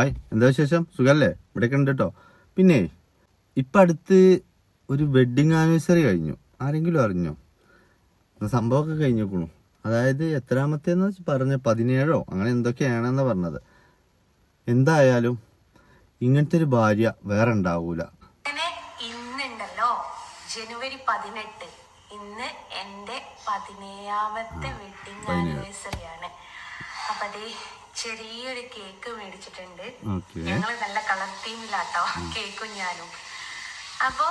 Hi എന്താ വിശേഷം? സുഖല്ലേ? ഇവിടെയൊക്കെ ഉണ്ട് കേട്ടോ പിന്നെ ഇപ്പം അടുത്ത് ഒരു വെഡിങ് ആനിവേഴ്സറി കഴിഞ്ഞു. ആരെങ്കിലും അറിഞ്ഞോ? സംഭവമൊക്കെ കഴിഞ്ഞേക്കണു. അതായത് എത്രാമത്തേന്ന് വെച്ച് പറഞ്ഞ പതിനേഴോ അങ്ങനെ എന്തൊക്കെയാണെന്ന് പറഞ്ഞത്. എന്തായാലും ഇങ്ങനത്തെ ഒരു ഭാര്യ വേറെ ഉണ്ടാവൂല. ഇന്നുണ്ടല്ലോ ജനുവരി പതിനെട്ട്. ഇന്ന് എന്റെ പതിനേഴാമത്തെ വെഡിങ് ആനിവേഴ്സറി ആണ്. അപ്പൊ അതേ ചെറിയൊരു കേക്ക് മേടിച്ചിട്ടുണ്ട്. ഞങ്ങൾ നല്ല കളർ തീമിലാട്ടോ. കേക്കും ഞാനും. അപ്പോ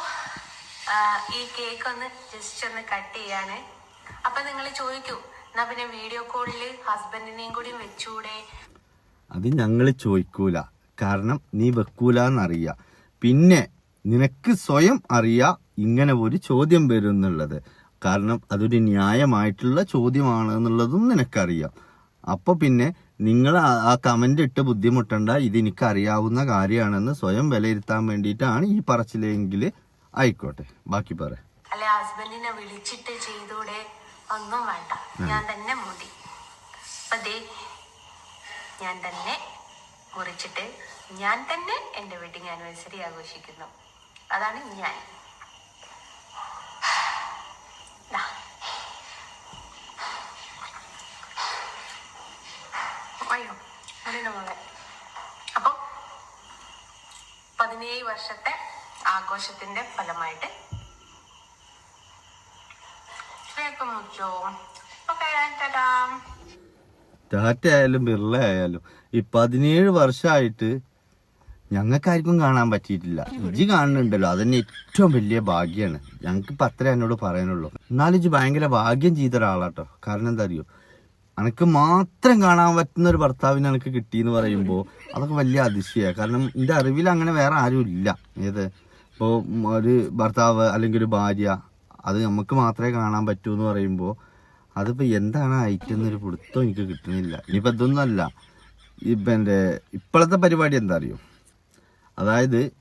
ഈ കേക്ക് ഒന്ന് ജസ്റ്റ് ഒന്ന് കട്ട് ചെയ്യാണ് അപ്പൊ നിങ്ങൾ ചോദിക്കൂ എന്നാ പിന്നെ വീഡിയോ കോളിൽ ഹസ്ബൻഡിനെയും കൂടി വെച്ചൂടെ? അത് ഞങ്ങൾ ചോദിക്കൂല. കാരണം നീ വെക്കൂല എന്നറിയാം പിന്നെ നിനക്ക് സ്വയം അറിയാ ഇങ്ങനെ ഒരു ചോദ്യം വരും എന്നുള്ളത് കാരണം അതൊരു ന്യായമായിട്ടുള്ള ചോദ്യമാണ് എന്നുള്ളതും നിനക്കറിയാം. അപ്പൊ പിന്നെ നിങ്ങൾ ആ- കമന്റ് കമന്റ് ഇട്ട് ബുദ്ധിമുട്ടണ്ട. ഇത് എനിക്ക് അറിയാവുന്ന കാര്യമാണെന്ന് സ്വയം വിലയിരുത്താൻ വേണ്ടിയിട്ടാണ് ഈ പറച്ചിലെങ്കിൽ ആയിക്കോട്ടെ. ബാക്കി പറ. അല്ലെ ഹസ്ബൻഡിനെ വിളിച്ചിട്ട് ചെയ്തൂടെ? ഒന്നും വേണ്ട. ഞാൻ തന്നെ മുടി. അതേ ഞാൻ തന്നെ മുറിച്ചിട്ട് ഞാൻ തന്നെ എന്റെ വെഡിങ് ആനിവേഴ്സറി ആഘോഷിക്കുന്നു. അതാണ് ഞാൻ. വർഷത്തെ ആഘോഷത്തിന്റെ ഫലമായിട്ട് ായാലും ബിർള ആയാലും ഈ പതിനേഴ് വർഷമായിട്ട് ഞങ്ങൾക്കാർക്കും കാണാൻ പറ്റിയിട്ടില്ല. ഇജി കാണുന്നുണ്ടല്ലോ. അതന്നെ ഏറ്റവും വലിയ ഭാഗ്യമാണ് ഞങ്ങൾക്ക് ഇപ്പം അത്രേ എന്നോട് പറയാനുള്ളൂ. എന്നാലും ഇജി ഭയങ്കര ഭാഗ്യം ചെയ്ത ഒരാളാട്ടോ കാരണം എന്താ അറിയോ? അനക്ക് മാത്രം കാണാൻ പറ്റുന്ന ഒരു ഭർത്താവിനെ എനിക്ക് കിട്ടിയെന്ന് പറയുമ്പോൾ അതൊക്കെ വലിയ അതിശയമാണ് കാരണം എന്റെ അറിവിൽ അങ്ങനെ വേറെ ആരും ഇല്ല. ഏത്? ഇപ്പോൾ ഒരു ഭർത്താവ് അല്ലെങ്കിൽ ഒരു ഭാര്യ അത് നമുക്ക് മാത്രമേ കാണാൻ പറ്റൂ എന്ന് പറയുമ്പോൾ അതിപ്പോൾ എന്താണ് അയക്കുന്നൊരു പിടുത്തം എനിക്ക് കിട്ടുന്നില്ല ഇനിയിപ്പോൾ ഇതൊന്നും അല്ല. ഇപ്പം എന്റെ ഇപ്പോഴത്തെ പരിപാടി എന്താ അറിയോ? അതായത്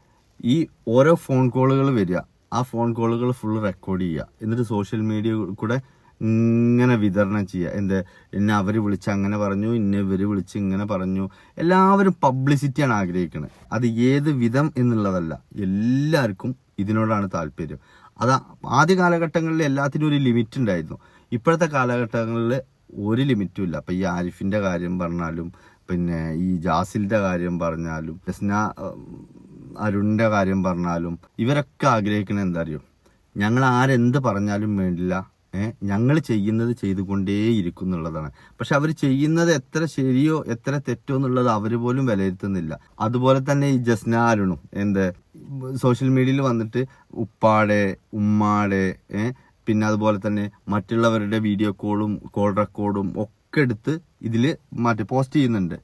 ഈ ഓരോ ഫോൺ കോളുകൾ വരിക. ആ ഫോൺ കോളുകൾ ഫുൾ റെക്കോർഡ് ചെയ്യുക. എന്നിട്ട് സോഷ്യൽ മീഡിയ കൂടെ ഇങ്ങനെ വിതരണം ചെയ്യുക. എന്ത്? എന്നെ അവർ വിളിച്ച് അങ്ങനെ പറഞ്ഞു ഇന്നെ ഇവർ വിളിച്ച് ഇങ്ങനെ പറഞ്ഞു. എല്ലാവരും പബ്ലിസിറ്റിയാണ് ആഗ്രഹിക്കുന്നത് അത് ഏത് വിധം എന്നുള്ളതല്ല. എല്ലാവർക്കും ഇതിനോടാണ് താല്പര്യം. അത് ആദ്യ കാലഘട്ടങ്ങളിൽ എല്ലാത്തിനും ഒരു ലിമിറ്റ് ഉണ്ടായിരുന്നു. ഇപ്പോഴത്തെ കാലഘട്ടങ്ങളിൽ ഒരു ലിമിറ്റും ഇല്ല. അപ്പം ഈ ആരിഫിന്റെ കാര്യം പറഞ്ഞാലും പിന്നെ ഈ ജാസിലിന്റെ കാര്യം പറഞ്ഞാലും ജസ്ന അരുണിന്റെ കാര്യം പറഞ്ഞാലും ഇവരൊക്കെ ആഗ്രഹിക്കുന്നത് എന്താ അറിയോ? ഞങ്ങൾ ആരെന്ത് പറഞ്ഞാലും വേണ്ടില്ല. ഞങ്ങൾ ചെയ്യുന്നത് ചെയ്തുകൊണ്ടേയിരിക്കും എന്നുള്ളതാണ് പക്ഷെ അവർ ചെയ്യുന്നത് എത്ര ശരിയോ എത്ര തെറ്റോ എന്നുള്ളത് അവർ പോലും വിലയിരുത്തുന്നില്ല. അതുപോലെ തന്നെ ഈ ജസ്ന അരുണും എന്ത് സോഷ്യൽ മീഡിയയിൽ വന്നിട്ട് ഉപ്പാടെ ഉമ്മാടെ പിന്നെ അതുപോലെ തന്നെ മറ്റുള്ളവരുടെ വീഡിയോ കോളും കോൾ റെക്കോർഡും ഒക്കെ എടുത്ത് ഇതിൽ മറ്റേ പോസ്റ്റ് ചെയ്യുന്നുണ്ട്.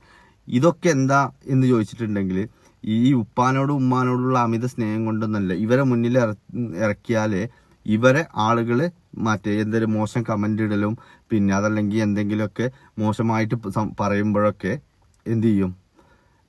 ഇതൊക്കെ എന്താ എന്ന് ചോദിച്ചിട്ടുണ്ടെങ്കിൽ ഈ ഉപ്പാനോടും ഉമ്മാനോടുള്ള അമിത സ്നേഹം കൊണ്ടൊന്നല്ല. ഇവരെ മുന്നിൽ ഇറ- ഇറക്കിയാലേ ഇവരെ ആളുകൾ മറ്റേ എന്തെങ്കിലും മോശം കമന്റ് ഇടലും പിന്നെ അതല്ലെങ്കിൽ എന്തെങ്കിലുമൊക്കെ മോശമായിട്ട് പറയുമ്പോഴൊക്കെ എന്തു ചെയ്യും?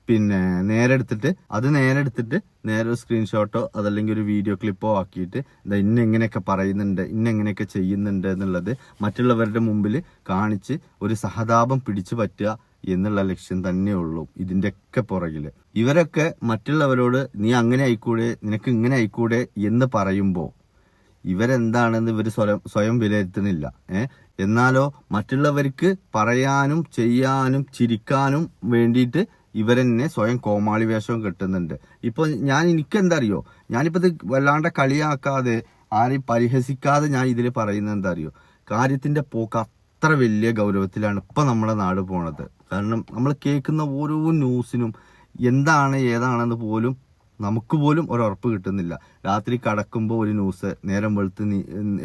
പിന്നെ നേരെ എടുത്തിട്ട് അത് നേരെ എടുത്തിട്ട് നേരെ ഒരു സ്ക്രീൻഷോട്ടോ അതല്ലെങ്കിൽ ഒരു വീഡിയോ ക്ലിപ്പോ ആക്കിയിട്ട് ഇതാ ഇന്നെങ്ങനെയൊക്കെ പറയുന്നുണ്ട് ഇന്നെങ്ങനെയൊക്കെ ചെയ്യുന്നുണ്ട് എന്നുള്ളത് മറ്റുള്ളവരുടെ മുമ്പിൽ കാണിച്ച് ഒരു സഹതാപം പിടിച്ചു പറ്റുക എന്നുള്ള ലക്ഷ്യം തന്നെ ഉള്ളൂ ഇതിന്റെയൊക്കെ പുറകിൽ ഇവരൊക്കെ മറ്റുള്ളവരോട് നീ അങ്ങനെ ആയിക്കൂടെ നിനക്ക് ഇങ്ങനെ ആയിക്കൂടെ എന്ന് പറയുമ്പോൾ ഇവരെന്താണെന്ന് ഇവർ സ്വയം സ്വയം വിലയിരുത്തുന്നില്ല. എന്നാലോ മറ്റുള്ളവർക്ക് പറയാനും ചെയ്യാനും ചിരിക്കാനും വേണ്ടിയിട്ട് ഇവരെന്നെ സ്വയം കോമാളി വേഷവും കെട്ടുന്നുണ്ട്. ഇപ്പൊ ഞാൻ എനിക്കെന്താ അറിയോ ഞാനിപ്പോ ഇത് വല്ലാണ്ട് കളിയാക്കാതെ ആരെയും പരിഹസിക്കാതെ ഞാൻ ഇതിൽ പറയുന്നത് എന്താ അറിയോ കാര്യത്തിന്റെ പോക്ക് അത്ര വലിയ ഗൗരവത്തിലാണ് ഇപ്പൊ നമ്മുടെ നാട് പോണത്. കാരണം നമ്മൾ കേൾക്കുന്ന ഓരോ ന്യൂസിനും എന്താണ് ഏതാണെന്ന് പോലും നമുക്ക് പോലും ഒരു ഉറപ്പ് കിട്ടുന്നില്ല. രാത്രി കടക്കുമ്പോൾ ഒരു ന്യൂസ് നേരം വെളുത്ത്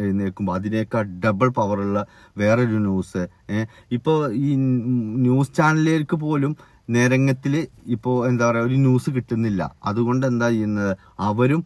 എഴുന്നേൽക്കുമ്പോൾ അതിനേക്കാൾ ഡബിൾ പവറുള്ള വേറൊരു ന്യൂസ് ഇപ്പോൾ ഈ ന്യൂസ് ചാനലുകൾക്ക് പോലും നേരങ്ങത്തിൽ ഇപ്പോൾ എന്താ പറയുക ഒരു ന്യൂസ് കിട്ടുന്നില്ല. അതുകൊണ്ട് എന്താ ചെയ്യുന്നത്? അവരും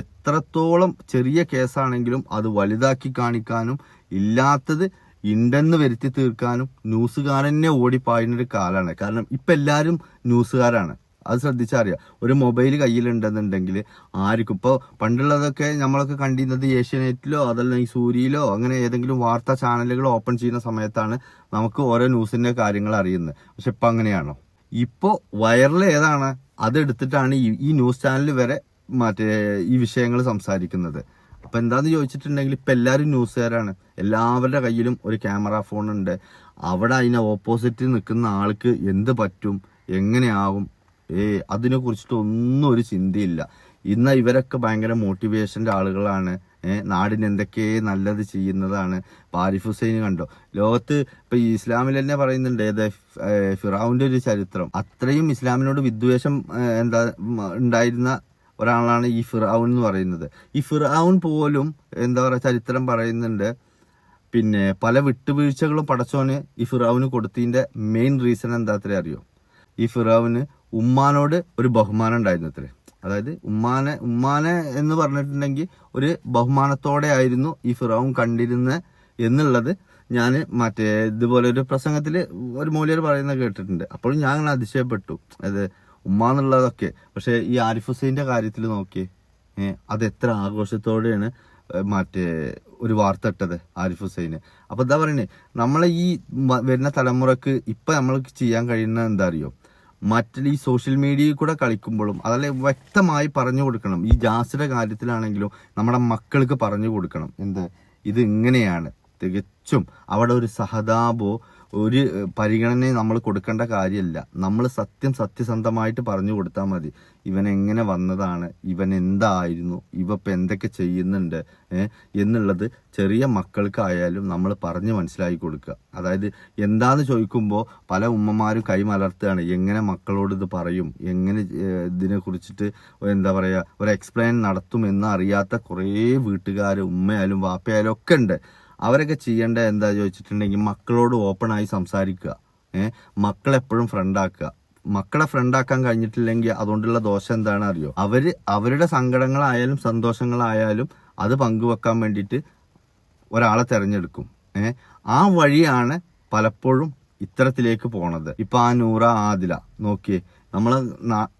എത്രത്തോളം ചെറിയ കേസാണെങ്കിലും അത് വലുതാക്കി കാണിക്കാനും ഇല്ലാത്തത് ഉണ്ടെന്ന് വരുത്തി തീർക്കാനും ന്യൂസുകാരനെ ഓടിപ്പായുന്ന ഒരു കാലാണ്. കാരണം ഇപ്പം എല്ലാവരും ന്യൂസുകാരാണ്. അത് ശ്രദ്ധിച്ചറിയാം. ഒരു മൊബൈൽ കയ്യിലുണ്ടെന്നുണ്ടെങ്കിൽ ആർക്കും ഇപ്പോൾ പണ്ടുള്ളതൊക്കെ നമ്മളൊക്കെ കണ്ടിരുന്നത് ഏഷ്യാനെറ്റിലോ അതല്ല ഈ സൂര്യയിലോ അങ്ങനെ ഏതെങ്കിലും വാർത്താ ചാനലുകൾ ഓപ്പൺ ചെയ്യുന്ന സമയത്താണ് നമുക്ക് ഓരോ ന്യൂസിന്റെ കാര്യങ്ങൾ അറിയുന്നത്. പക്ഷെ ഇപ്പം അങ്ങനെയാണോ? ഇപ്പോൾ വയറിൽ ഏതാണ്? അതെടുത്തിട്ടാണ് ഈ ഈ ന്യൂസ് ചാനൽ വരെ മറ്റേ ഈ വിഷയങ്ങൾ സംസാരിക്കുന്നത്. അപ്പം എന്താന്ന് ചോദിച്ചിട്ടുണ്ടെങ്കിൽ ഇപ്പം എല്ലാവരും ന്യൂസുകാരാണ്. എല്ലാവരുടെ കയ്യിലും ഒരു ക്യാമറ ഫോണുണ്ട്. അവിടെ അതിനെ ഓപ്പോസിറ്റ് നിൽക്കുന്ന ആൾക്ക് എന്ത് പറ്റും? എങ്ങനെയാകും ഏ അതിനെ കുറിച്ചിട്ട് ഒന്നും ഒരു ചിന്തയില്ല. ഇന്ന് ഇവരൊക്കെ ഭയങ്കര മോട്ടിവേഷന്റെ ആളുകളാണ്. നാടിന് എന്തൊക്കെ നല്ലത് ചെയ്യുന്നതാണ്. പാരിഫ് ഹുസൈൻ കണ്ടോ? ലോകത്ത് ഇപ്പൊ ഇസ്ലാമിൽ തന്നെ പറയുന്നുണ്ട് ഏത് ഫിറാവിന്റെ ഒരു ചരിത്രം. അത്രയും ഇസ്ലാമിനോട് വിദ്വേഷം എന്താ ഉണ്ടായിരുന്ന ഒരാളാണ് ഈ ഫിറാവുൻ എന്ന് പറയുന്നത്. ഈ ഫിറാവുൻ പോലും എന്താ പറയുക ചരിത്രം പറയുന്നുണ്ട്. പിന്നെ പല വിട്ടുവീഴ്ചകളും പടച്ചോന് ഈ ഫിറാവിന് കൊടുത്തതിന്റെ മെയിൻ റീസൺ എന്താ അറിയോ? ഈ ഫിറാവിന് ഉമ്മാനോട് ഒരു ബഹുമാനം ഉണ്ടായിരുന്നു അത്രേ അതായത് ഉമ്മാനെ ഉമ്മാനെ എന്ന് പറഞ്ഞിട്ടുണ്ടെങ്കിൽ ഒരു ബഹുമാനത്തോടെ ആയിരുന്നു ഈ ഫിറാവും കണ്ടിരുന്നത് എന്നുള്ളത് ഞാൻ മറ്റേ ഇതുപോലെ ഒരു പ്രസംഗത്തിൽ ഒരു മൂല്യർ പറയുന്നത് കേട്ടിട്ടുണ്ട്. അപ്പോഴും ഞാൻ അങ്ങനെ അതിശയപ്പെട്ടു. അത് ഉമ്മ എന്നുള്ളതൊക്കെ. പക്ഷേ ഈ ആരിഫ് ഹുസൈന്റെ കാര്യത്തിൽ നോക്കിയേ അത് എത്ര ആഘോഷത്തോടെയാണ് മറ്റേ ഒരു വാർത്ത ഇട്ടത് ആരിഫ് ഹുസൈന്. അപ്പോൾ എന്താ പറയണേ നമ്മളെ ഈ വരുന്ന തലമുറയ്ക്ക് ഇപ്പം നമ്മൾക്ക് ചെയ്യാൻ കഴിയുന്ന എന്താ അറിയോ? മറ്റുള്ള ഈ സോഷ്യൽ മീഡിയയിൽ കൂടെ കളിക്കുമ്പോഴും അതല്ല വ്യക്തമായി പറഞ്ഞു കൊടുക്കണം. ഈ ജാസിയുടെ കാര്യത്തിലാണെങ്കിലും നമ്മുടെ മക്കൾക്ക് പറഞ്ഞു കൊടുക്കണം. എന്ത്? ഇത് ഇങ്ങനെയാണ്. തികച്ചും അവിടെ ഒരു സഹതാപോ ഒരു പരിഗണനയും നമ്മൾ കൊടുക്കേണ്ട കാര്യമില്ല. നമ്മൾ സത്യം സത്യസന്ധമായിട്ട് പറഞ്ഞു കൊടുത്താൽ മതി. ഇവൻ എങ്ങനെ വന്നതാണ്? ഇവൻ എന്തായിരുന്നു? ഇവ ഇപ്പം എന്തൊക്കെ ചെയ്യുന്നുണ്ട്? എന്നുള്ളത് ചെറിയ മക്കൾക്കായാലും നമ്മൾ പറഞ്ഞ് മനസ്സിലാക്കി കൊടുക്കുക. അതായത് എന്താന്ന് ചോദിക്കുമ്പോൾ പല ഉമ്മമാരും കൈമലർത്തുകയാണ് എങ്ങനെ മക്കളോട് ഇത് പറയും? എങ്ങനെ ഇതിനെ കുറിച്ചിട്ട് എന്താ പറയുക ഒരു എക്സ്പ്ലെയിൻ നടത്തും എന്ന് അറിയാത്ത കുറേ വീട്ടുകാർ ഉമ്മയായാലും വാപ്പയായാലും ഒക്കെ ഉണ്ട്. അവരൊക്കെ ചെയ്യേണ്ട എന്താ ചോദിച്ചിട്ടുണ്ടെങ്കിൽ മക്കളോട് ഓപ്പണായി സംസാരിക്കുക. ഏഹ് മക്കളെപ്പോഴും ഫ്രണ്ടാക്കുക മക്കളെ ഫ്രണ്ടാക്കാൻ കഴിഞ്ഞിട്ടില്ലെങ്കിൽ അതുകൊണ്ടുള്ള ദോഷം എന്താണ് അറിയോ? അവർ അവരുടെ സങ്കടങ്ങളായാലും സന്തോഷങ്ങളായാലും അത് പങ്കുവെക്കാൻ വേണ്ടിയിട്ട് ഒരാളെ തിരഞ്ഞെടുക്കും. ഏഹ് ആ വഴിയാണ് പലപ്പോഴും ഇത്തരത്തിലേക്ക് പോണത്. ഇപ്പൊ ആ നൂറ ആദില നോക്കിയേ നമ്മളെ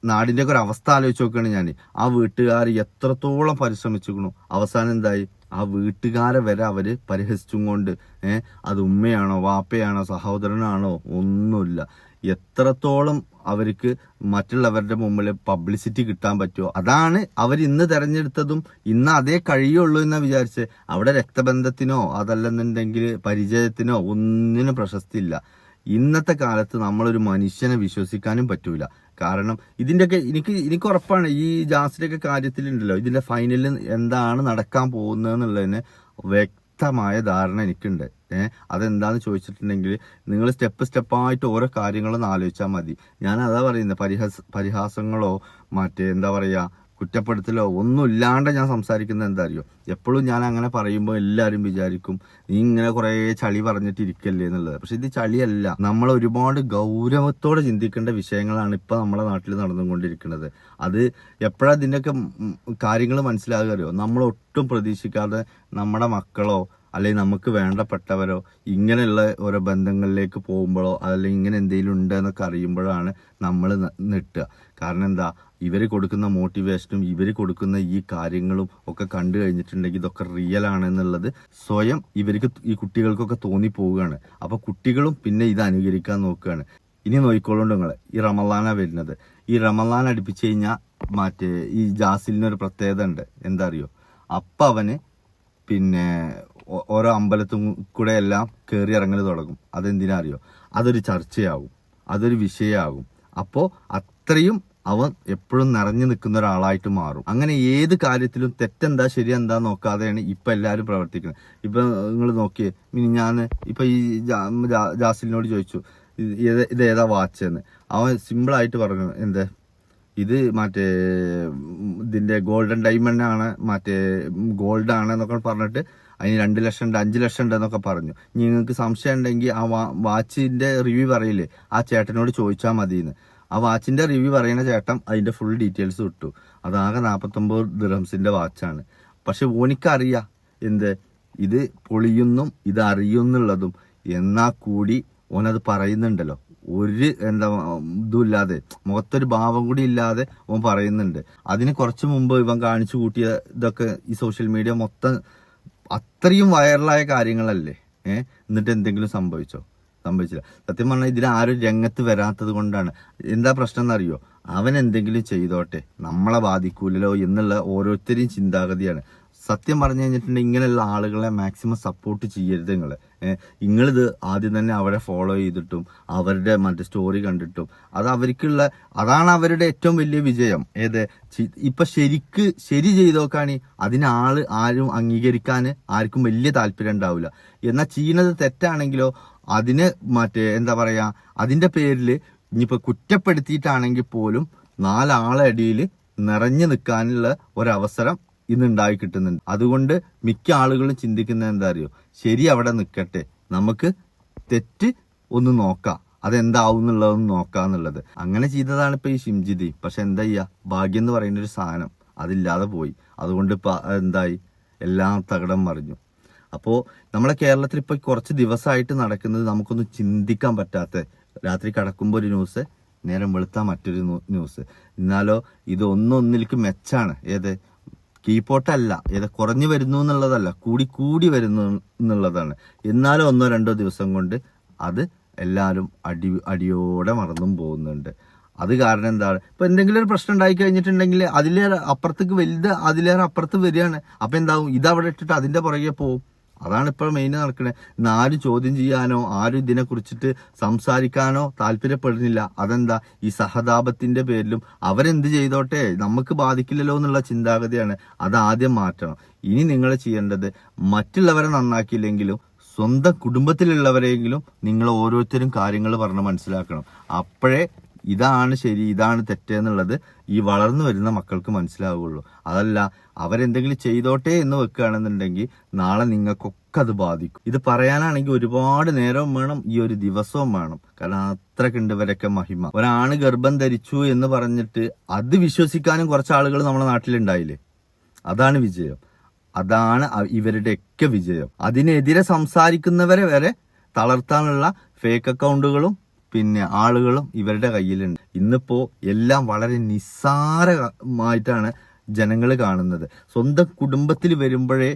നാടിന്റെ ഒക്കെ ഒരു അവസ്ഥ ആലോചിച്ച് നോക്കുകയാണ് ഞാൻ ആ വീട്ടുകാർ എത്രത്തോളം പരിശ്രമിച്ചിരിക്കണു അവസാനം എന്തായി? ആ വീട്ടുകാരെ വരെ അവർ പരിഹസിച്ചും കൊണ്ട് ഏഹ് അത് ഉമ്മയാണോ വാപ്പയാണോ സഹോദരനാണോ ഒന്നുമില്ല. എത്രത്തോളം അവർക്ക് മറ്റുള്ളവരുടെ മുമ്പിൽ പബ്ലിസിറ്റി കിട്ടാൻ പറ്റുമോ അതാണ് അവർ ഇന്ന് തെരഞ്ഞെടുത്തതും ഇന്ന് അതേ കഴിയുള്ളൂ എന്ന് വിചാരിച്ച്. അവിടെ രക്തബന്ധത്തിനോ അതല്ലെന്നുണ്ടെങ്കിൽ പരിചയത്തിനോ ഒന്നിനും പ്രശസ്തിയില്ല. ഇന്നത്തെ കാലത്ത് നമ്മളൊരു മനുഷ്യനെ വിശ്വസിക്കാനും പറ്റൂല. കാരണം ഇതിന്റെയൊക്കെ എനിക്ക് എനിക്ക് ഉറപ്പാണ് ഈ ജാസിന്റെയൊക്കെ കാര്യത്തിലുണ്ടല്ലോ. ഇതിന്റെ ഫൈനലിൽ എന്താണ് നടക്കാൻ പോകുന്നത് എന്നുള്ളതിന് വ്യക്തമായ ധാരണ എനിക്കുണ്ട്. ഏഹ് അതെന്താന്ന് ചോദിച്ചിട്ടുണ്ടെങ്കിൽ നിങ്ങൾ സ്റ്റെപ്പ് സ്റ്റെപ്പായിട്ട് ഓരോ കാര്യങ്ങളൊന്ന് ആലോചിച്ചാൽ മതി. ഞാൻ അതാ പറയുന്നത് പരിഹാസ പരിഹാസങ്ങളോ മറ്റേ എന്താ പറയാ കുറ്റപ്പെടുത്തലോ ഒന്നും ഇല്ലാണ്ട് ഞാൻ സംസാരിക്കുന്നത് എന്താ അറിയോ എപ്പോഴും ഞാൻ അങ്ങനെ പറയുമ്പോൾ എല്ലാവരും വിചാരിക്കും നീ ഇങ്ങനെ കുറേ ചളി പറഞ്ഞിട്ട് ഇരിക്കല്ലേ എന്നുള്ളത്. പക്ഷെ ഇത് ചളിയല്ല. നമ്മൾ ഒരുപാട് ഗൗരവത്തോടെ ചിന്തിക്കേണ്ട വിഷയങ്ങളാണ് ഇപ്പൊ നമ്മുടെ നാട്ടിൽ നടന്നുകൊണ്ടിരിക്കുന്നത്. അത് എപ്പോഴാ ഇതിന്റെയൊക്കെ കാര്യങ്ങൾ മനസ്സിലാകുക അറിയോ നമ്മൾ ഒട്ടും പ്രതീക്ഷിക്കാതെ നമ്മുടെ മക്കളോ അല്ലെങ്കിൽ നമുക്ക് വേണ്ടപ്പെട്ടവരോ ഇങ്ങനെയുള്ള ഓരോ ബന്ധങ്ങളിലേക്ക് പോകുമ്പോഴോ അല്ലെങ്കിൽ ഇങ്ങനെ എന്തെങ്കിലും ഉണ്ട് എന്നൊക്കെ അറിയുമ്പോഴാണ് നമ്മൾ നെട്ടുക. കാരണം എന്താ? ഇവർ കൊടുക്കുന്ന മോട്ടിവേഷനും ഇവർ കൊടുക്കുന്ന ഈ കാര്യങ്ങളും ഒക്കെ കണ്ടു കഴിഞ്ഞിട്ടുണ്ടെങ്കിൽ ഇതൊക്കെ റിയൽ ആണെന്നുള്ളത് സ്വയം ഇവർക്ക് ഈ കുട്ടികൾക്കൊക്കെ തോന്നിപ്പോവുകയാണ്. അപ്പോൾ കുട്ടികളും പിന്നെ ഇത് അനുകരിക്കാൻ നോക്കുകയാണ്. ഇനി നോയിക്കോളുണ്ട് നിങ്ങൾ ഈ റമലാന വരുന്നത്. ഈ റമലാൻ അടുപ്പിച്ച് കഴിഞ്ഞാൽ മറ്റേ ഈ ജാസിലിനൊരു പ്രത്യേകത ഉണ്ട്. എന്താ അറിയോ? അപ്പം അവന് പിന്നെ ഓരോ അമ്പലത്തും കൂടെ എല്ലാം കയറി ഇറങ്ങൽ തുടങ്ങും. അതെന്തിനാ അറിയോ അതൊരു ചർച്ചയാകും. അതൊരു വിഷയമാകും. അപ്പോൾ അത്രയും അവൻ എപ്പോഴും നിറഞ്ഞു നിൽക്കുന്ന ഒരാളായിട്ട് മാറും. അങ്ങനെ ഏത് കാര്യത്തിലും തെറ്റെന്താ ശരി എന്താ നോക്കാതെയാണ് ഇപ്പൊ എല്ലാവരും പ്രവർത്തിക്കുന്നത്. ഇപ്പൊ നിങ്ങൾ നോക്കിയേ ഞാൻ ഇപ്പൊ ഈ ജാസിലിനോട് ചോദിച്ചു ഇത് ഏത് വാച്ച് എന്ന് അവൻ സിമ്പിളായിട്ട് പറഞ്ഞു എന്ത്? ഇത് മറ്റേ ഇതിന്റെ ഗോൾഡൻ ഡയമണ്ട് ആണ് മറ്റേ ഗോൾഡ് ആണ് എന്നൊക്കെ പറഞ്ഞിട്ട് അതിന് രണ്ട് ലക്ഷം ഉണ്ട് അഞ്ച് ലക്ഷം ഉണ്ട് എന്നൊക്കെ പറഞ്ഞു. നിങ്ങൾക്ക് സംശയം ഉണ്ടെങ്കിൽ ആ വാച്ചിന്റെ റിവ്യൂ പറയില്ലേ? ആ ചേട്ടനോട് ചോദിച്ചാൽ മതിയെന്ന്. ആ വാച്ചിന്റെ റിവ്യൂ പറയുന്ന ചേട്ടൻ അതിന്റെ ഫുൾ ഡീറ്റെയിൽസ് വിട്ടു അതാകെ നാൽപ്പത്തൊമ്പത് ദിറംസിന്റെ വാച്ചാണ്. പക്ഷെ ഓനിക്കറിയാം എന്ത്? ഇത് പൊളിയുന്നും ഇത് അറിയുന്നുള്ളതും. എന്നാ കൂടി ഓനത് പറയുന്നുണ്ടല്ലോ. ഒരു എന്താ ഇതുമില്ലാതെ മുഖത്തൊരു ഭാവം കൂടി ഇല്ലാതെ ഓൻ പറയുന്നുണ്ട്. അതിന് കുറച്ച് മുമ്പ് ഇവൻ കാണിച്ചു കൂട്ടിയ ഇതൊക്കെ ഈ സോഷ്യൽ മീഡിയ മൊത്തം അത്രയും വൈറലായ കാര്യങ്ങളല്ലേ? ഏഹ് എന്നിട്ട് എന്തെങ്കിലും സംഭവിച്ചോ? സംഭവിച്ചില്ല. സത്യം പറഞ്ഞാൽ ഇതിൽ ആരും രംഗത്ത് വരാത്തത് കൊണ്ടാണ്. എന്താ പ്രശ്നം എന്നറിയോ? അവൻ എന്തെങ്കിലും ചെയ്തോട്ടെ. നമ്മളെ ബാധിക്കൂലല്ലോ എന്നുള്ള ഓരോരുത്തരെയും ചിന്താഗതിയാണ്. സത്യം പറഞ്ഞു കഴിഞ്ഞിട്ടുണ്ടെങ്കിൽ ഇങ്ങനെയുള്ള ആളുകളെ മാക്സിമം സപ്പോർട്ട് ചെയ്യരുത് നിങ്ങൾ നിങ്ങളിത് ആദ്യം തന്നെ അവരെ ഫോളോ ചെയ്തിട്ടും അവരുടെ മറ്റേ സ്റ്റോറി കണ്ടിട്ടും. അത് അവർക്കുള്ള അതാണ് അവരുടെ ഏറ്റവും വലിയ വിജയം. ഏത്? ഇപ്പം ശരിക്ക് ശരി ചെയ്ത് നോക്കാണി അതിനാൾ ആരും അംഗീകരിക്കാൻ ആർക്കും വലിയ താല്പര്യം ഉണ്ടാവില്ല. എന്നാൽ ചെയ്യുന്നത് തെറ്റാണെങ്കിലോ അതിന് മറ്റേ എന്താ പറയുക അതിന്റെ പേരിൽ ഇനിയിപ്പോൾ കുറ്റപ്പെടുത്തിയിട്ടാണെങ്കിൽ പോലും നാലാളടിയിൽ നിറഞ്ഞു നിൽക്കാനുള്ള ഒരവസരം ഇന്ന് ഉണ്ടായി കിട്ടുന്നുണ്ട്. അതുകൊണ്ട് മിക്ക ആളുകളും ചിന്തിക്കുന്നത് എന്താ അറിയോ? ശരി അവിടെ നിൽക്കട്ടെ. നമുക്ക് തെറ്റ് ഒന്ന് നോക്കാം. അതെന്താവും എന്നുള്ളതൊന്ന് നോക്കാന്നുള്ളത് അങ്ങനെ ചെയ്തതാണ് ഇപ്പൊ ഈ ഷിംജിതി പക്ഷെ എന്താ ചെയ്യാ? ഭാഗ്യം എന്ന് പറയുന്ന ഒരു സാധനം. അതില്ലാതെ പോയി. അതുകൊണ്ട് ഇപ്പൊ എന്തായി? എല്ലാം തകടം മറിഞ്ഞു. അപ്പോൾ നമ്മളെ കേരളത്തിൽ ഇപ്പോൾ കുറച്ച് ദിവസമായിട്ട് നടക്കുന്നത് നമുക്കൊന്നും ചിന്തിക്കാൻ പറ്റാത്ത രാത്രി കിടക്കുമ്പോൾ ഒരു ന്യൂസ് നേരം വെളുത്താൽ മറ്റൊരു ന്യൂസ്. എന്നാലോ ഇത് ഒന്നൊന്നിലേക്ക് മെച്ചാണ്. ഏത്? കീപ്പോട്ടല്ല ഏത് കുറഞ്ഞു വരുന്നു എന്നുള്ളതല്ല കൂടി കൂടി വരുന്നു എന്നുള്ളതാണ്. എന്നാലും ഒന്നോ രണ്ടോ ദിവസം കൊണ്ട് അത് എല്ലാവരും അടി അടിയോടെ മറന്നും പോകുന്നുണ്ട്. അത് കാരണം എന്താണ്? ഇപ്പൊ എന്തെങ്കിലും ഒരു പ്രശ്നം ഉണ്ടായി കഴിഞ്ഞിട്ടുണ്ടെങ്കിൽ അതിലേറെ അപ്പുറത്തേക്ക് വലുത് അതിലേറെ അപ്പുറത്ത് വരികയാണ്. അപ്പൊ എന്താവും? ഇത് അവിടെ ഇട്ടിട്ട് അതിന്റെ പുറകെ പോവും. അതാണ് ഇപ്പോൾ മെയിൻ നടക്കുന്നത് ഇന്ന് ആരും ചോദ്യം ചെയ്യാനോ ആരും ഇതിനെ കുറിച്ചിട്ട് സംസാരിക്കാനോ താല്പര്യപ്പെടുന്നില്ല. അതെന്താ? ഈ സഹതാപത്തിന്റെ പേരിലും അവരെന്ത് ചെയ്തോട്ടെ? നമുക്ക് ബാധിക്കില്ലല്ലോ എന്നുള്ള ചിന്താഗതിയാണ് അത് ആദ്യം മാറ്റണം. ഇനി നിങ്ങൾ ചെയ്യേണ്ടത് മറ്റുള്ളവരെ നന്നാക്കിയില്ലെങ്കിലും സ്വന്തം കുടുംബത്തിലുള്ളവരെങ്കിലും നിങ്ങൾ ഓരോരുത്തരും കാര്യങ്ങൾ പറഞ്ഞ് മനസ്സിലാക്കണം. അപ്പോഴേ ഇതാണ് ശരി ഇതാണ് തെറ്റ് എന്നുള്ളത് ഈ വളർന്നു വരുന്ന മക്കൾക്ക് മനസ്സിലാവുകയുള്ളൂ അതല്ല അവരെന്തെങ്കിലും ചെയ്തോട്ടെ എന്ന് വെക്കുകയാണെന്നുണ്ടെങ്കിൽ നാളെ നിങ്ങൾക്കൊക്കെ അത് ബാധിക്കും. ഇത് പറയാനാണെങ്കിൽ ഒരുപാട് നേരവും വേണം ഈ ഒരു ദിവസവും വേണം. കാരണം അത്രക്കുണ്ട് ഇവരൊക്കെ മഹിമ. ഒരാണ് ഗർഭം ധരിച്ചു എന്ന് പറഞ്ഞിട്ട് അത് വിശ്വസിക്കാനും കുറച്ച് ആളുകൾ നമ്മുടെ നാട്ടിലുണ്ടായില്ലേ? അതാണ് വിജയം. അതാണ് ഇവരുടെയൊക്കെ വിജയം. അതിനെതിരെ സംസാരിക്കുന്നവരെ വരെ തളർത്താനുള്ള ഫേക്ക് അക്കൗണ്ടുകളും പിന്നെ ആളുകളും ഇവരുടെ കയ്യിലുണ്ട്. ഇന്നിപ്പോ എല്ലാം വളരെ നിസ്സാരമായിട്ടാണ് ജനങ്ങൾ കാണുന്നത്. സ്വന്തം കുടുംബത്തിൽ വരുമ്പോഴേ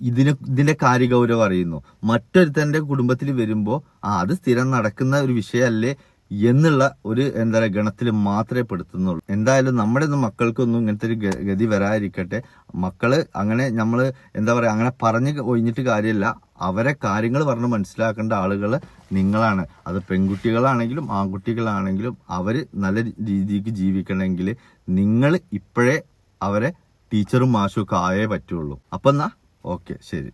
ഇതിന് ഇതിന്റെ കാര്യഗൗരവം അറിയുന്നു. മറ്റൊരുത്തന്റെ കുടുംബത്തിൽ വരുമ്പോ ആ അത് സ്ഥിരം നടക്കുന്ന ഒരു വിഷയമല്ലേ എന്നുള്ള ഒരു എന്താ പറയുക ഗണത്തിൽ മാത്രമേ പെടുത്തുന്നുള്ളൂ. എന്തായാലും നമ്മുടെ ഒന്നും മക്കൾക്കൊന്നും ഇങ്ങനത്തെ ഒരു ഗതി വരാതിരിക്കട്ടെ. മക്കൾ അങ്ങനെ നമ്മൾ എന്താ പറയാ അങ്ങനെ പറഞ്ഞ് ഒഴിഞ്ഞിട്ട് കാര്യമില്ല. അവരെ കാര്യങ്ങൾ പറഞ്ഞ് മനസ്സിലാക്കേണ്ട ആളുകൾ നിങ്ങളാണ്. അത് പെൺകുട്ടികളാണെങ്കിലും ആൺകുട്ടികളാണെങ്കിലും അവർ നല്ല രീതിക്ക് ജീവിക്കണമെങ്കിൽ നിങ്ങൾ ഇപ്പോഴേ അവരെ ടീച്ചറും മാഷും ഒക്കെ ആയേ പറ്റുള്ളൂ. അപ്പം എന്നാ ഓക്കെ ശരി.